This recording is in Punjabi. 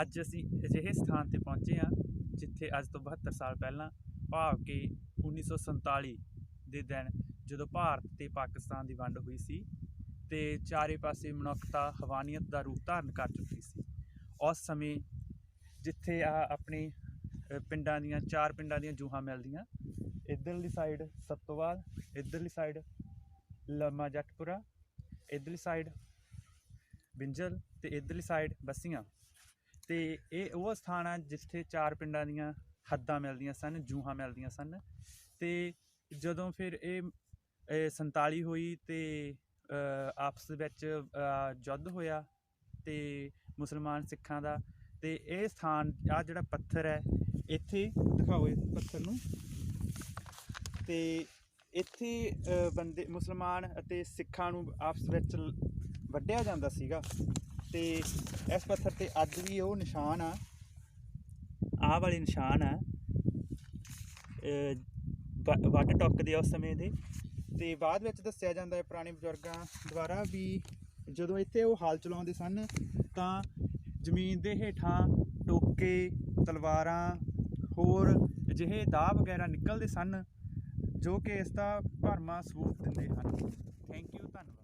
ਅੱਜ ਅਸੀਂ ਅਜਿਹੇ ਸਥਾਨ ਤੇ ਪਹੁੰਚੇ ਹਾਂ ਜਿੱਥੇ ਅੱਜ ਤੋਂ 72 ਸਾਲ ਪਹਿਲਾਂ ਭਾਵ ਕਿ 1947 ਦੇ ਦਿਨ ਜਦੋਂ ਭਾਰਤ ਤੇ ਪਾਕਿਸਤਾਨ ਦੀ ਵੰਡ ਹੋਈ ਸੀ ਤੇ ਚਾਰੇ ਪਾਸੇ ਮਨੁੱਖਤਾ, ਹਵਾਨੀਅਤ ਦਾ ਰੂਪ ਧਾਰਨ ਕਰ ਚੁੱਕੀ ਸੀ। ਉਸ ਸਮੇਂ ਜਿੱਥੇ ਆ ਆਪਣੇ ਪਿੰਡਾਂ ਦੀਆਂ, ਚਾਰ ਪਿੰਡਾਂ ਦੀਆਂ ਜੂਹਾਂ ਮਿਲਦੀਆਂ, ਇਧਰਲੀ ਸਾਈਡ ਸੱਤੋਵਾਲ, ਇਧਰਲੀ ਸਾਈਡ ਲੰਮਾ ਜੱਟਪੁਰਾ, ਇਧਰਲੀ ਸਾਈਡ ਬਿੰਜਲ ਤੇ ਇਧਰਲੀ ਸਾਈਡ ਬੱਸੀਆਂ। ਤੇ ਇਹ ਉਹ ਸਥਾਨ ਆ ਜਿੱਥੇ ਚਾਰ ਪਿੰਡਾਂ ਦੀਆਂ ਹੱਦਾਂ ਮਿਲਦੀਆਂ ਸਨ ਜੂਹਾਂ ਮਿਲਦੀਆਂ ਸਨ। ਤੇ ਜਦੋਂ ਫਿਰ ਇਹ ਇਹ 47 ਹੋਈ ਤੇ ਆਪਸ ਵਿੱਚ ਅ, ਯੁੱਧ ਹੋਇਆ ਤੇ ਮੁਸਲਮਾਨ ਸਿੱਖਾਂ ਦਾ ਤੇ ਇਹ ਸਥਾਨ ਆ ਜਿਹੜਾ ਪੱਥਰ ਹੈ ਇੱਥੇ ਦਿਖਾਓ ਇਸ ਪੱਥਰ ਨੂੰ। ਤੇ ਇੱਥੇ ਬੰਦੇ ਮੁਸਲਮਾਨ ਅਤੇ ਸਿੱਖਾਂ ਨੂੰ ਆਪਸ ਵਿੱਚ ਵੱਢਿਆ ਜਾਂਦਾ ਸੀਗਾ। ਤੇ ਇਸ ਪੱਥਰ ਤੇ ਅੱਜ ਵੀ ਉਹ ਨਿਸ਼ਾਨ ਆ। ਆਹ ਵਾਲੇ ਨਿਸ਼ਾਨ ਆ। ਅ, ਵ- ਵੱਢ ਟੁੱਕਦੇ ਆ ਉਸ ਸਮੇਂ ਦੇ। ਤੇ ਬਾਅਦ ਵਿੱਚ ਦੱਸਿਆ ਜਾਂਦਾ ਹੈ ਪੁਰਾਣੇ ਬਜ਼ੁਰਗਾਂ ਦੁਆਰਾ ਵੀ ਜਦੋਂ ਇੱਥੇ ਉਹ ਹਾਲ ਚਲਾਉਂਦੇ ਸਨ ਤਾਂ ਜ਼ਮੀਨ ਦੇ ਹੇਠਾਂ ਟੋਕੇ ਤਲਵਾਰਾਂ ਹੋਰ ਅਜਿਹੇ ਦਾਅ ਵਗੈਰਾ ਨਿਕਲਦੇ ਸਨ ਜੋ ਕਿ ਇਸ ਦਾ ਭਰਮਾ ਸਬੂਤ ਦਿੰਦੇ ਹਨ। ਥੈਂਕ ਯੂ ਧੰਨਵਾਦ।